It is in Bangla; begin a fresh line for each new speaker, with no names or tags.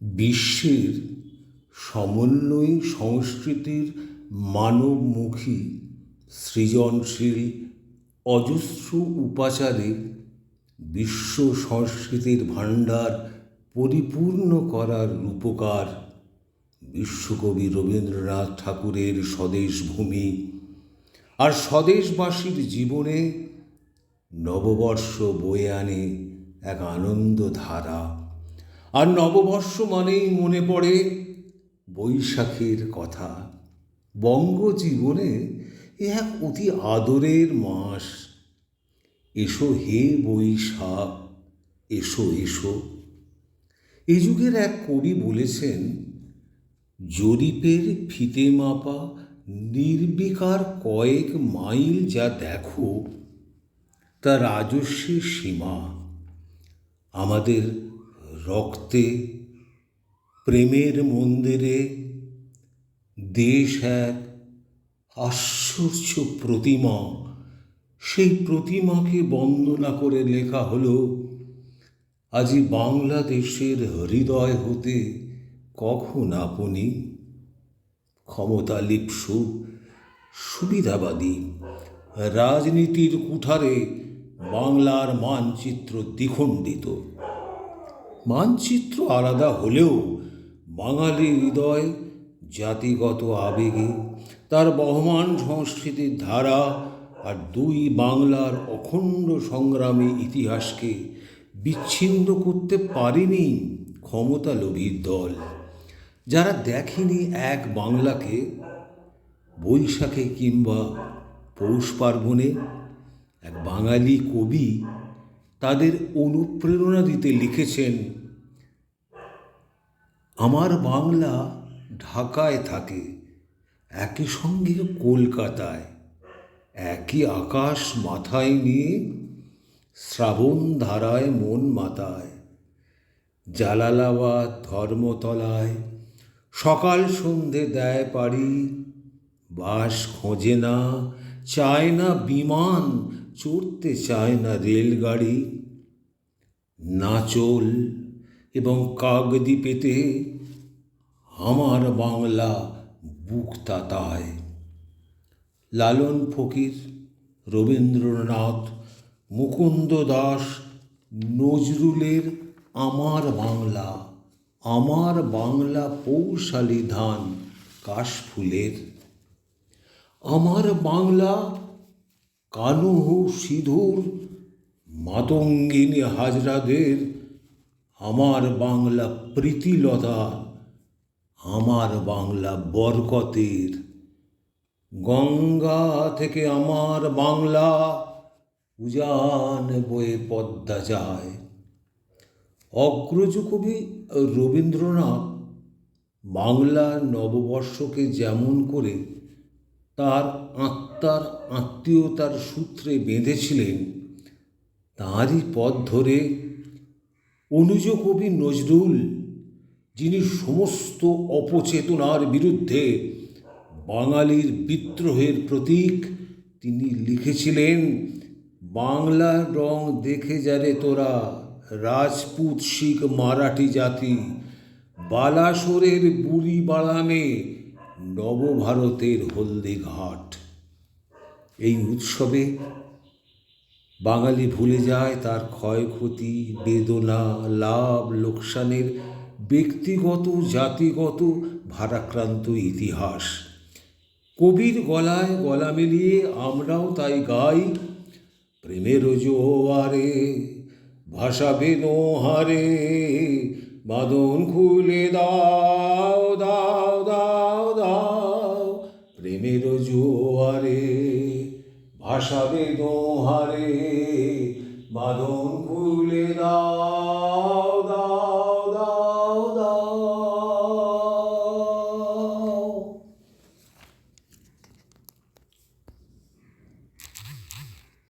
বিশ্বের সমন্বয়ী সংস্কৃতির মানবমুখী সৃজনশীল অজস্র উপাচারে বিশ্ব সংস্কৃতির ভাণ্ডার পরিপূর্ণ করার রূপকার বিশ্বকবি রবীন্দ্রনাথ ঠাকুরের স্বদেশ ভূমি আর স্বদেশবাসীর জীবনে নববর্ষ বয়ে আনে এক আনন্দ ধারা আর নববর্ষ মানেই মনে পড়ে বৈশাখের কথা। বঙ্গজীবনে এ এক অতি আদরের মাস। এসো হে বৈশাখ, এসো এসো। এ যুগের এক কবি বলেছেন, জরিপের ফিতে মাপা নির্বিকার কয়েক মাইল যা দেখো, তা রাজস্বের সীমা। আমাদের রক্তে প্রেমের মন্দিরে দেশ এক আশ্চর্য প্রতিমা। সেই প্রতিমাকে বন্দনা করে লেখা হলো, আজি বাংলাদেশের হৃদয় হতে কখন আপনি ক্ষমতা লিপ্সু সুবিধাবাদী, রাজনীতির কুঠারে বাংলার মানচিত্র দ্বিখণ্ডিত? মানচিত্র আলাদা হলেও বাঙালি হৃদয়, জাতিগত আবেগে, তার বহমান সংস্কৃতির ধারা আর দুই বাংলার অখণ্ড সংগ্রামী ইতিহাসকে বিচ্ছিন্ন করতে পারেনি ক্ষমতালোভীর দল। যারা দেখেনি এক বাংলাকে, বৈশাখে কিংবা পৌষ পার্বণে, এক বাঙালি কবি তাদের অনুপ্রেরণা দিতে লিখেছেন, আমার বাংলা ঢাকায় থাকে, একই সঙ্গে কলকাতায়, একই আকাশ মাথায় নিয়ে শ্রাবণ ধারায় মন মাতায়, জালালাবাদ ধর্মতলায় সকাল সন্ধে দেয় পারি বাস খোঁজে না, চায় না বিমান চড়তে চায় না রেলগাড়ি। নাচল এবং কাগদি পেতে আমার বাংলা বুক তাতায়। লালন ফকির, রবীন্দ্রনাথ, মুকুন্দ দাস, নজরুলের আমার বাংলা আমার বাংলা পৌশালী ধান কাশফুলের। আমার বাংলা কানুহু সিধুর মাতঙ্গিনী হাজরাদের, আমার বাংলা প্রীতিলতা, আমার বাংলা বরকতের। গঙ্গা থেকে আমার বাংলা উজান বয়ে পদ্মা যায়। অগ্রজ কবি রবীন্দ্রনাথ বাংলা নববর্ষকে যেমন করে তার আত্মার আত্মীয়তার সূত্রে বেঁধেছিলেন। তাঁরই পথ ধরে অনুজ কবি নজরুল, যিনি সমস্ত অপচেতনার বিরুদ্ধে বাঙালির বিদ্রোহের প্রতীক, তিনি লিখেছিলেন বাংলার রং দেখে যারে তোরা, রাজপুত শিখ মারাঠি জাতি, বালাসোরের বুড়ি বাড়ামে নবভারতের হলদে ঘাট। এই উৎসবে বাঙালি ভুলে যায় তার ক্ষয়ক্ষতি, বেদনা, লাভ, লোকসানের ব্যক্তিগত, জাতিগত ভারাক্রান্ত ইতিহাস। কবির গলায় গলা মিলিয়ে আমরাও তাই গাই, প্রেমের জোয়ারে ভাসাবে নোহারে বাঁধন খুলে দাও। ভাসাবে নোহারে বাঁধন খুলে দাও।